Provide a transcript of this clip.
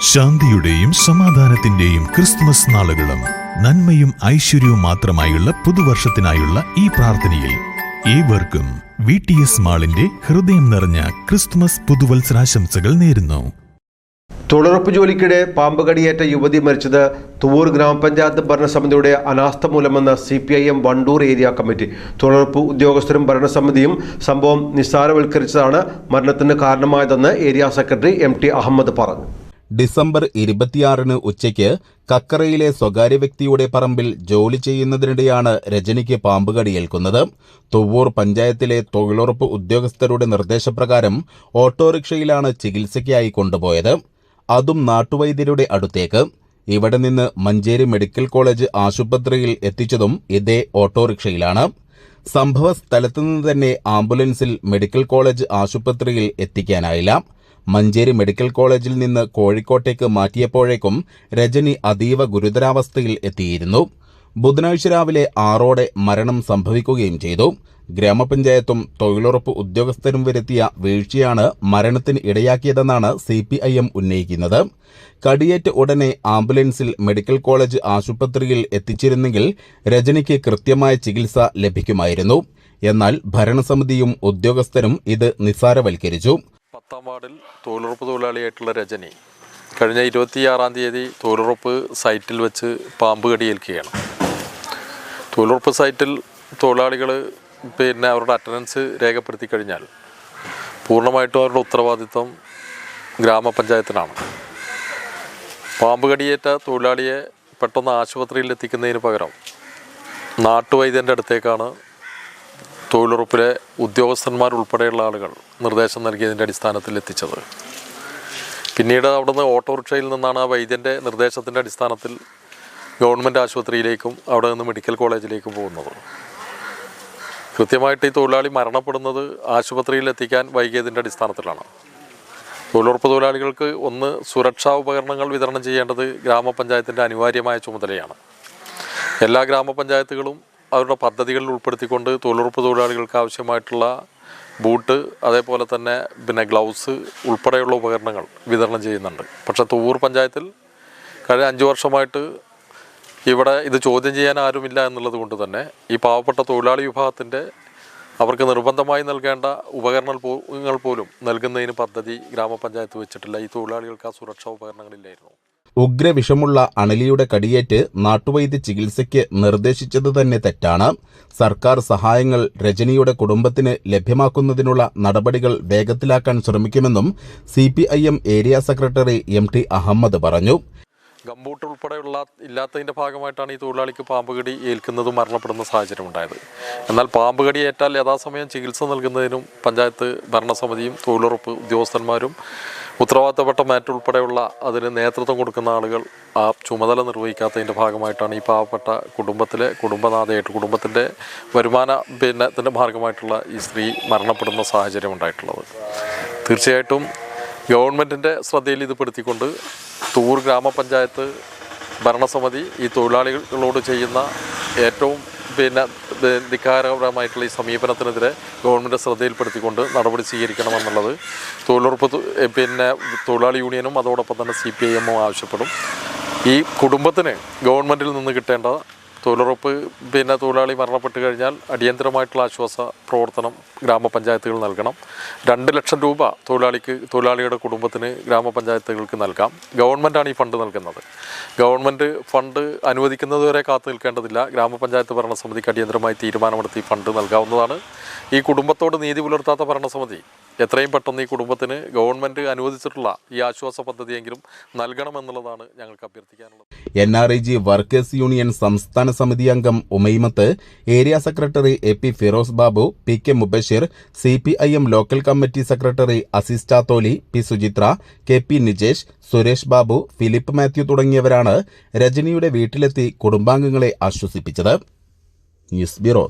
ശാന്തിയുടെയും സമാധാനത്തിന്റെയും ക്രിസ്തുമസ് നാളുകളും നന്മയും ഐശ്വര്യവും മാത്രമായുള്ള പുതുവർഷത്തിനായുള്ള ഈ പ്രാർത്ഥനയിൽ ഏവർക്കും വി ടി എസ് മാളിന്റെ ഹൃദയം നിറഞ്ഞ ക്രിസ്തുമസ് പുതുവത്സരാശംസകൾ നേരുന്നു. തൊഴിലുറപ്പ് ജോലിക്കിടെ പാമ്പ് കടിയേറ്റ യുവതി മരിച്ചത് തുവൂർ ഗ്രാമപഞ്ചായത്ത് ഭരണസമിതിയുടെ അനാസ്ഥ മൂലമെന്ന് C P I M Wandoor area committee. തൊഴിലുറപ്പ് ഉദ്യോഗസ്ഥരും ഭരണസമിതിയും സംഭവം നിസ്സാരവൽക്കരിച്ചതാണ് മരണത്തിന് കാരണമായതെന്ന് area secretary M T Ahmed പറഞ്ഞു. ഡിസംബർ ഇരുപത്തിയാറിന് ഉച്ചയ്ക്ക് കക്കറയിലെ സ്വകാര്യ വ്യക്തിയുടെ പറമ്പിൽ ജോലി ചെയ്യുന്നതിനിടെയാണ് രജനിക്ക് പാമ്പുകടിയേൽക്കുന്നത് തുവ്വൂർ പഞ്ചായത്തിലെ തൊഴിലുറപ്പ് ഉദ്യോഗസ്ഥരുടെ നിർദ്ദേശപ്രകാരം ഓട്ടോറിക്ഷയിലാണ് ചികിത്സയ്ക്കായി കൊണ്ടുപോയത്. അതും നാട്ടുവൈദ്യരുടെ അടുത്തേക്ക്. ഇവിടെ നിന്ന് മഞ്ചേരി മെഡിക്കൽ കോളേജ് ആശുപത്രിയിൽ എത്തിച്ചതും ഇതേ ഓട്ടോറിക്ഷയിലാണ്. സംഭവ തന്നെ ആംബുലൻസിൽ മെഡിക്കൽ കോളേജ് ആശുപത്രിയിൽ എത്തിക്കാനായില്ല. മഞ്ചേരി മെഡിക്കൽ കോളേജിൽ നിന്ന് കോഴിക്കോട്ടേക്ക് മാറ്റിയപ്പോഴേക്കും രജനി അതീവ ഗുരുതരാവസ്ഥയിൽ എത്തിയിരുന്നു. ബുധനാഴ്ച രാവിലെ ആറോടെ മരണം സംഭവിക്കുകയും ചെയ്തു. ഗ്രാമപഞ്ചായത്തും തൊഴിലുറപ്പ് ഉദ്യോഗസ്ഥരും വരുത്തിയ വീഴ്ചയാണ് മരണത്തിന് ഇടയാക്കിയതെന്നാണ് സി പി ഐ എം ഉന്നയിക്കുന്നത്. കടിയേറ്റ് ഉടനെ ആംബുലൻസിൽ മെഡിക്കൽ കോളേജ് ആശുപത്രിയിൽ എത്തിച്ചിരുന്നെങ്കിൽ രജനിക്ക് കൃത്യമായ ചികിത്സ ലഭിക്കുമായിരുന്നു. എന്നാൽ ഭരണസമിതിയും ഉദ്യോഗസ്ഥരും ഇത് നിസ്സാരവൽക്കരിച്ചു. പത്താം വാർഡിൽ തൊഴിലുറപ്പ് തൊഴിലാളിയായിട്ടുള്ള രജനി കഴിഞ്ഞ ഇരുപത്തിയാറാം തീയതി തൊഴിലുറപ്പ് സൈറ്റിൽ വെച്ച് പാമ്പ് കടിയേൽക്കുകയാണ്. തൊഴിലുറപ്പ് സൈറ്റിൽ തൊഴിലാളികൾ പിന്നെ അവരുടെ അറ്റൻഡൻസ് രേഖപ്പെടുത്തി കഴിഞ്ഞാൽ പൂർണമായിട്ടും അവരുടെ ഉത്തരവാദിത്വം ഗ്രാമപഞ്ചായത്തിനാണ്. പാമ്പ് കടിയേറ്റ തൊഴിലാളിയെ പെട്ടെന്ന് ആശുപത്രിയിൽ എത്തിക്കുന്നതിന് പകരം നാട്ടുവൈദ്യന്റെ അടുത്തേക്കാണ് തൊഴിലുറപ്പിലെ ഉദ്യോഗസ്ഥന്മാരുൾപ്പെടെയുള്ള ആളുകൾ നിർദ്ദേശം നൽകിയതിന്റെ അടിസ്ഥാനത്തിൽ എത്തിച്ചത്. പിന്നീട് അവിടുന്ന് ഓട്ടോറിക്ഷയിൽ നിന്നാണ് ആ വൈദ്യന്റെ നിർദ്ദേശത്തിന്റെ അടിസ്ഥാനത്തിൽ ഗവൺമെന്റ് ആശുപത്രിയിലേക്കും അവിടെ നിന്ന് മെഡിക്കൽ കോളേജിലേക്കും പോകുന്നത്. കൃത്യമായിട്ട് ഈ തൊഴിലാളി മരണപ്പെടുന്നത് ആശുപത്രിയിൽ എത്തിക്കാൻ വൈകിയതിന്റെ അടിസ്ഥാനത്തിലാണ്. തൊഴിലുറപ്പ് തൊഴിലാളികൾക്ക് ഒന്ന് സുരക്ഷാ ഉപകരണങ്ങൾ വിതരണം ചെയ്യേണ്ടത് ഗ്രാമപഞ്ചായത്തിന്റെ അനിവാര്യമായ ചുമതലയാണ്. എല്ലാ ഗ്രാമപഞ്ചായത്തുകളും അവരുടെ പദ്ധതികളിൽ ഉൾപ്പെടുത്തിക്കൊണ്ട് തൊഴിലുറപ്പ് തൊഴിലാളികൾക്ക് ആവശ്യമായിട്ടുള്ള ബൂട്ട് അതേപോലെ തന്നെ പിന്നെ ഗ്ലൗസ് ഉൾപ്പെടെയുള്ള ഉപകരണങ്ങൾ വിതരണം ചെയ്യുന്നുണ്ട്. പക്ഷേ തൂവൂർ പഞ്ചായത്തിൽ കഴിഞ്ഞ അഞ്ച് വർഷമായിട്ട് ഇവിടെ ഇത് ചോദ്യം ചെയ്യാൻ ആരുമില്ല എന്നുള്ളത് കൊണ്ട് തന്നെ ഈ പാവപ്പെട്ട തൊഴിലാളി വിഭാഗത്തിന്റെ അവർക്ക് നിർബന്ധമായി നൽകേണ്ട ഉപകരണങ്ങൾ പോലും നൽകുന്നതിന് പദ്ധതി ഗ്രാമപഞ്ചായത്ത് വെച്ചിട്ടില്ല. ഈ തൊഴിലാളികൾക്ക് ആ സുരക്ഷാ ഉപകരണങ്ങളില്ലായിരുന്നു ഉഗ്രവിഷമുള്ള അണലിയുടെ കടിയേറ്റ് നാട്ടുവൈദ്യ ചികിത്സയ്ക്ക് നിർദ്ദേശിച്ചത് തന്നെ തെറ്റാണ്. സർക്കാർ സഹായങ്ങൾ രജനിയുടെ കുടുംബത്തിന് ലഭ്യമാക്കുന്നതിനുള്ള നടപടികൾ വേഗത്തിലാക്കാൻ ശ്രമിക്കുമെന്നും C area secretary M T Ahmed പറഞ്ഞു. ഗംബൂട്ട് ഉൾപ്പെടെയുള്ള ഇല്ലാത്തതിന്റെ ഭാഗമായിട്ടാണ് ഈ തൊഴിലാളിക്ക് പാമ്പുകടി ഏൽക്കുന്നതും മരണപ്പെടുന്ന സാഹചര്യം ഉണ്ടായത്. എന്നാൽ പാമ്പുകടി ഏറ്റാൽ യഥാസമയം ചികിത്സ നൽകുന്നതിനും പഞ്ചായത്ത് ഭരണസമിതിയും തൊഴിലുറപ്പ് ഉദ്യോഗസ്ഥന്മാരും ഉത്തരവാദിത്തപ്പെട്ട മാറ്റ് ഉൾപ്പെടെയുള്ള അതിന് നേതൃത്വം കൊടുക്കുന്ന ആളുകൾ ആ ചുമതല നിർവഹിക്കാത്തതിന്റെ ഭാഗമായിട്ടാണ് ഈ പാവപ്പെട്ട കുടുംബത്തിലെ കുടുംബനാഥയായിട്ട് കുടുംബത്തിന്റെ വരുമാന ഭിന്നത്തിന്റെ ഭാഗമായിട്ടുള്ള ഈ സ്ത്രീ മരണപ്പെടുന്ന സാഹചര്യം ഉണ്ടായിട്ടുള്ളത്. തീർച്ചയായിട്ടും ഗവൺമെന്റിന്റെ ശ്രദ്ധയിൽ ഇത് പെടുത്തിക്കൊണ്ട് തൂർ ഗ്രാമപഞ്ചായത്ത് ഭരണസമിതി ഈ തൊഴിലാളികളോട് ചെയ്യുന്ന ഏറ്റവും പിന്നെ ധിക്കാരപരമായിട്ടുള്ള ഈ സമീപനത്തിനെതിരെ ഗവൺമെന്റ് ശ്രദ്ധയിൽപ്പെടുത്തിക്കൊണ്ട് നടപടി സ്വീകരിക്കണമെന്നുള്ളത് തൊഴിലുറപ്പ് പിന്നെ തൊഴിലാളി യൂണിയനും അതോടൊപ്പം തന്നെ സി ആവശ്യപ്പെടും. ഈ കുടുംബത്തിന് ഗവൺമെന്റിൽ നിന്ന് കിട്ടേണ്ട തൊഴിലുറപ്പ് പിന്നെ തൊഴിലാളി മരണപ്പെട്ട് കഴിഞ്ഞാൽ അടിയന്തരമായിട്ടുള്ള ആശ്വാസ പ്രവർത്തനം ഗ്രാമപഞ്ചായത്തുകൾ നൽകണം. രണ്ട് ലക്ഷം രൂപ തൊഴിലാളിക്ക് തൊഴിലാളിയുടെ കുടുംബത്തിന് ഗ്രാമപഞ്ചായത്തുകൾക്ക് നൽകാം. ഗവൺമെന്റാണ് ഈ ഫണ്ട് നൽകുന്നത്. ഗവൺമെന്റ് ഫണ്ട് അനുവദിക്കുന്നതുവരെ കാത്തു നിൽക്കേണ്ടതില്ല. ഗ്രാമപഞ്ചായത്ത് ഭരണസമിതിക്ക് അടിയന്തരമായി തീരുമാനമെടുത്ത് ഈ ഫണ്ട് നൽകാവുന്നതാണ്. ഈ കുടുംബത്തോട് നീതി പുലർത്താത്ത ഭരണസമിതി എത്രയും പെട്ടെന്ന് ഈ കുടുംബത്തിന് ഗവൺമെന്റ് അനുവദിച്ചിട്ടുള്ള ഈ ആശ്വാസ പദ്ധതിയെങ്കിലും നൽകണമെന്നുള്ളതാണ് ഞങ്ങൾക്ക് അഭ്യർത്ഥിക്കാനുള്ളത്. N R I G workers union സംസ്ഥാന സമിതി അംഗം Umaimath area secretary A P Firoz Babu P K Mubashir C P I M local committee secretary Azeez Chatholi P Suchitra K P Nijesh Suresh Babu Philip Mathew തുടങ്ങിയവരാണ് രജനിയുടെ വീട്ടിലെത്തി കുടുംബാംഗങ്ങളെ ആശ്വസിപ്പിച്ചത്. News bureau